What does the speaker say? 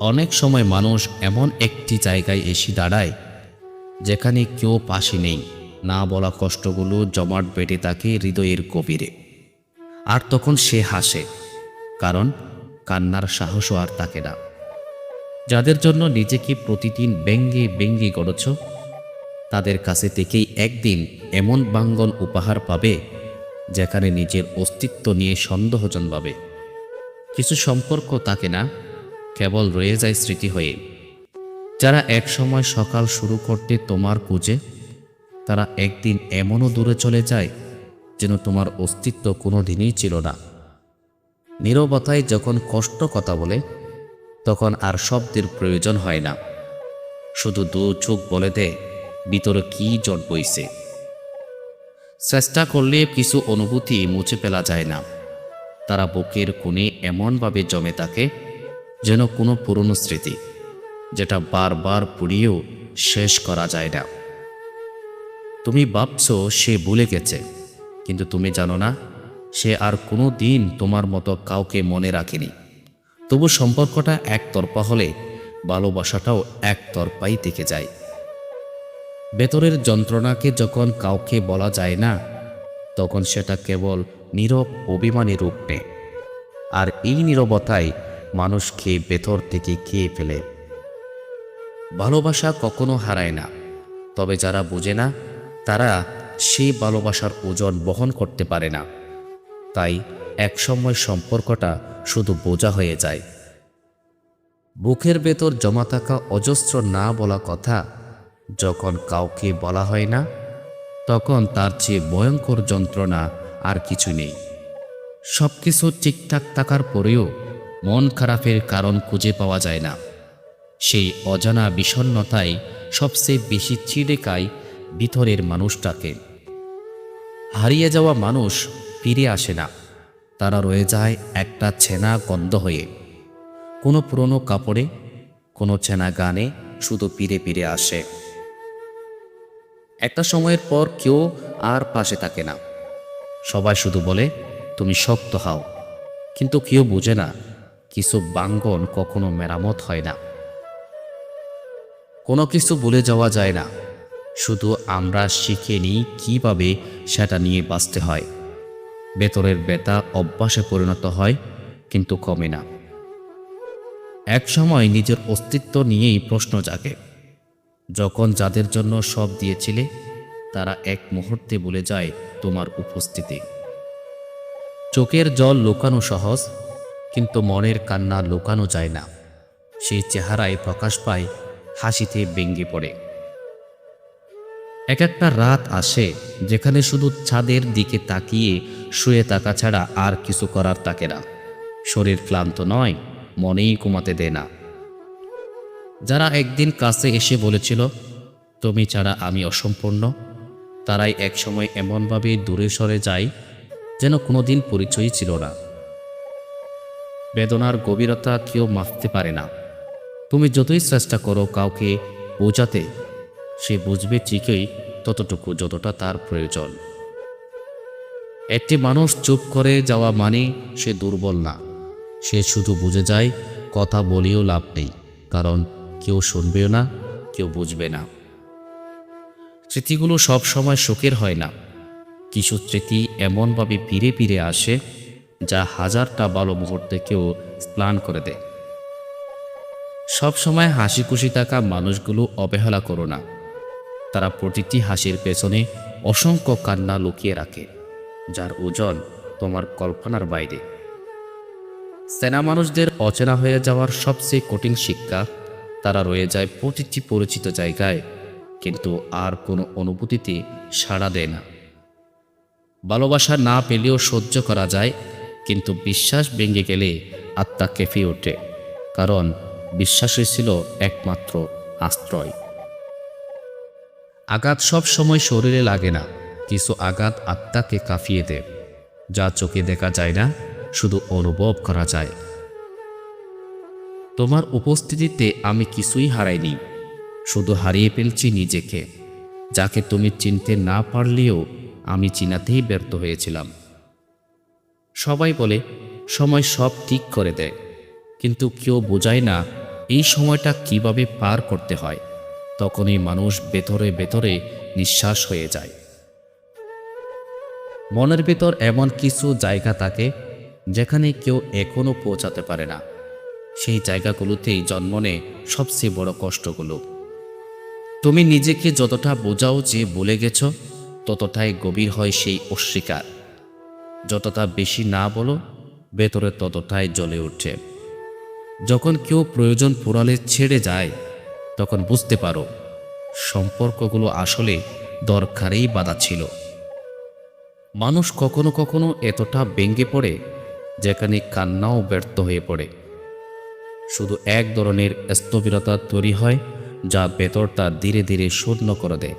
অনেক সময় মানুষ এমন একটি জায়গায় এসে দাঁড়ায়, যেখানে কেউ পাশে নেই। না বলা কষ্টগুলো জমাট বেঁধে থাকে হৃদয়ের গভীরে। আর তখন সে হাসে, কারণ কান্নার সাহসও আর থাকে না। যাদের জন্য নিজেকে প্রতিদিন ব্যঙ্গে ব্যঙ্গে গড়ছ, তাদের কাছে থেকেই একদিন এমন বাঙ্গন উপহার পাবে, যেখানে নিজের অস্তিত্ব নিয়ে সন্দেহ জন্মাবে। কিছু সম্পর্ক থাকে না কেবল রয়ে যায় স্মৃতি হয়ে। যারা একসময় সকাল শুরু করতে তোমার খুঁজে তারা একদিন এমনও দূরে চলে যায় যেন তোমার অস্তিত্ব কোনো দিনই ছিল না। নীরবতায় যখন কষ্ট কথা বলে, তখন আর শব্দের প্রয়োজন হয় না। শুধু দু চোখ বলে দে ভিতরে কি জট বইছে। চেষ্টা করলে কিছু অনুভূতি মুছে ফেলা যায় না। তারা বুকের কোণে এমনভাবে জমে থাকে যেন কোনো পুরনো স্মৃতি, যেটা বারবার পুড়িয়েও শেষ করা যায় না। তুমি ভাবছ সে ভুলে গেছে, কিন্তু তুমি জানো না, সে আর কোনো দিন তোমার মতো কাউকে মনে রাখেনি। তবু সম্পর্কটা একতরফা হলে ভালোবাসাটাও একতরফাই থেকে যায়। ভেতরের যন্ত্রণাকে যখন কাউকে বলা যায় না, তখন সেটা কেবল নীরব অভিমানী রূপ নেয়। আর এই নীরবতায় মানুষকে ভেতর থেকে খেয়ে ফেলে। ভালোবাসা কখনো হারায় না, তবে যারা বোঝে না, তারা সেই ভালোবাসার ওজন বহন করতে পারে না। তাই একসময় সম্পর্কটা শুধু বোঝা হয়ে যায়। বুকের ভেতর জমা থাকা অজস্র না বলা কথা যখন কাউকে বলা হয় না, তখন তার চেয়ে ভয়ঙ্কর যন্ত্রণা আর কিছু নেই। সব কিছু ঠিকঠাক থাকার পরেও মন খারাপের কারণ খুঁজে পাওয়া যায় না। সেই অজানা বিষণ্ণতাই সবচেয়ে বেশি চিড়ে খায় ভিতরের মানুষটাকে। হারিয়ে যাওয়া মানুষ ফিরে আসে না। তারা রয়ে যায় একটা ছেনা গন্ধ হয়ে। কোনো পুরনো কাপড়ে, কোনো চেনা গানে শুধু পিড়ে পিড়ে আসে। একটা সময়ের পর কেউ আর পাশে থাকে না। সবাই শুধু বলে, তুমি শক্ত হও। কিন্তু কেউ বোঝে না কিছু বাঙ্গন কখনো মেরামত হয় না। কোনো কিছু বলে যাওয়া যায় না। শুধু আমরা শিখে নিই কীভাবে সেটা নিয়ে বাঁচতে হয়। ভেতরের বেতা অভ্যাসে পরিণত হয়, কিন্তু কমে না। এক সময় নিজের অস্তিত্ব নিয়েই প্রশ্ন জাগে। যখন যাদের জন্য সব দিয়েছিলে, তারা এক মুহূর্তে বলে যায়, তোমার উপস্থিতি। চোখের জল লুকানো সহজ কিন্তু মনের কান্না লুকানো যায় না। সেই চেহারায় প্রকাশ পায়, হাসিতে ভেঙ্গে পড়ে। এক একটা রাত আসে যেখানে শুধু ছাদের দিকে তাকিয়ে শুয়ে থাকা ছাড়া আর কিছু করার তাকে না। শরীর ক্লান্ত নয়, মনেই কমাতে দেয় না। যারা একদিন কাছে এসে বলেছিল, তুমি ছাড়া আমি অসম্পূর্ণ, তারাই একসময় এমনভাবে দূরে সরে যায় যেন কোনোদিন পরিচয়ই ছিল না। বেদনার গভীরতা কেউ মাপতে পারে না। তুমি যতই চেষ্টা করো কাউকে বোঝাতে, সে বুঝবে ঠিকই ততটুকু যতটা তার প্রয়োজন। একটি মানুষ চুপ করে যাওয়া মানে সে দুর্বল না। সে শুধু বুঝে যায়, কথা বলেও লাভ নেই, কারণ কেউ শুনবেও না, কেউ বুঝবে না। স্মৃতিগুলো সবসময় শোকের হয় না। কিছু স্মৃতি এমনভাবে ফিরে ফিরে আসে যা হাজারটা ভালো মুহূর্তেকেও স্নান করে দেয়। সব সময় হাসি খুশি থাকা মানুষগুলো অবহেলা করো না। তারা প্রতিটি হাসির পেছনে অসংখ্য কান্না লুকিয়ে রাখে, যার ওজন তোমার কল্পনার বাইরে। সেনা মানুষদের অচেনা হয়ে যাওয়ার সবচেয়ে কঠিন শিক্ষা, তারা রয়ে যায় প্রতিটি পরিচিত জায়গায়, কিন্তু আর কোনো অনুভূতিতে সাড়া দেয় না। ভালোবাসা না পেলেও সহ্য করা যায় কিন্তু বিশ্বাস ভেঙে গেলে আত্মা কেঁপে ওঠে, কারণ বিশ্বাসই ছিল একমাত্র আশ্রয়। আঘাত সব সময় শরীরে লাগে না, কিছু আঘাত আত্মাকে কাঁপিয়ে দেয়, যা চোখে দেখা যায় না, শুধু অনুভব করা যায়। তোমার উপস্থিতিতে আমি কিছুই হারাইনি, শুধু হারিয়ে ফেলছি নিজেকে, যাকে তুমি চিনতে না পারলেও আমি চিনাতেই ব্যর্থ হয়েছিলাম। সবাই বলে, সময় সব ঠিক করে দেয়। কিন্তু কেউ বোঝায় না, এই সময়টা কীভাবে পার করতে হয়। তখনই মানুষ ভেতরে ভেতরে নিঃশ্বাস হয়ে যায়। মনের ভেতর এমন কিছু জায়গা থাকে, যেখানে কেউ এখনও পৌঁছাতে পারে না। সেই জায়গাগুলোতেই জন্ম নেয় সবচেয়ে বড় কষ্টগুলো। তুমি নিজেকে যতটা বোঝাও যে বলে গেছ, ততটাই গভীর হয় সেই অস্বীকার। যতটা বেশি না বলো, ভেতরে ততটাই জ্বলে ওঠে যখন কেউ প্রয়োজন পুরালে ছেড়ে যায়, তখন বুঝতে পারো, সম্পর্কগুলো আসলে দরকারেই বাধা ছিল। মানুষ কখনো কখনো এতটা ভেঙে পড়ে, যেখানে কান্নাও ব্যর্থ হয়ে পড়ে। শুধু এক ধরনের স্থবিরতা তৈরি হয়, যা ভেতরটা ধীরে ধীরে শূন্য করে দেয়।